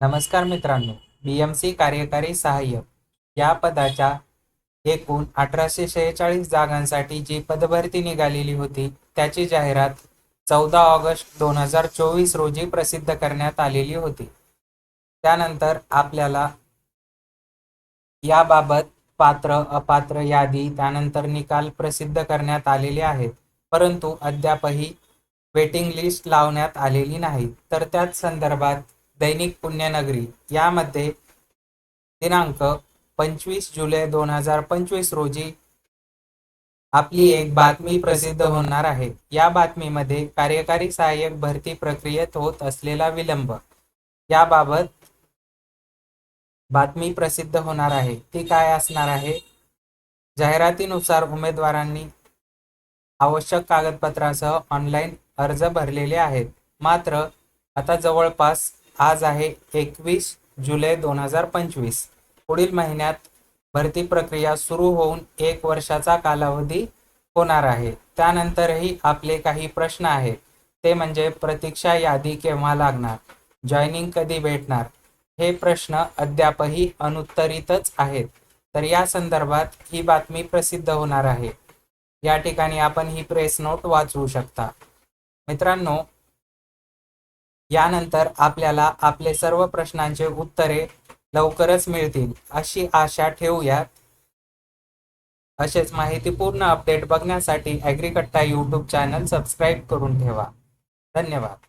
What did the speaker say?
नमस्कार मित्रांनो बी M C कार्यकारी सहाय्यक या पदाच्या एकूण अठराशे शेहेचाळीस जागांसाठी जी पदभरती निघालेली होती त्याची जाहिरात चौदा ऑगस्ट दोन हजार चोवीस रोजी प्रसिद्ध करण्यात आलेली होती. त्यानंतर आपल्याला याबाबत पात्र अपात्र यादी त्यानंतर निकाल प्रसिद्ध करण्यात आलेले आहेत. परंतु अद्यापही वेटिंग लिस्ट लावण्यात आलेली नाही. तर त्याच संदर्भात दैनिक पुण्यनगरी यामध्ये दिनांक पंचवीस जुलै दोन हजार पंचवीस रोजी आपली एक बातमी प्रसिद्ध होणार आहे. या बातमीमध्ये कार्यकारी सहाय्यक भरती प्रक्रियेत होत असलेला विलंब. याबाबत बातमी प्रसिद्ध होणार आहे. ती काय असणार आहे? जाहिरातीनुसार उमेदवारांनी आवश्यक कागदपत्रासह ऑनलाईन अर्ज भरलेले आहेत. मात्र आता जवळपास आज आहे एकवीस जुलै दोन हजार पंचवीस. पुढील महिन्यात भरती प्रक्रिया सुरू होऊन एक वर्षाचा कालावधी होणार आहे. त्यानंतरही आपले काही प्रश्न आहेत. ते म्हणजे प्रतीक्षा यादी केव्हा लागणार? जॉईनिंग कधी भेटणार? हे प्रश्न अद्यापही अनुत्तरितच आहेत. तर या संदर्भात ही बातमी प्रसिद्ध होणार आहे. या ठिकाणी आपण ही प्रेस नोट वाचवू शकता. मित्रांनो यानंतर आपल्याला आपले सर्व प्रश्नांचे उत्तरे लवकरच मिळतील. अशी आशा ठेवूयात. असेच माहितीपूर्ण अपडेट बघण्यासाठी ॲग्रिकट्टा यूट्यूब चॅनल सबस्क्राईब करून ठेवा. धन्यवाद.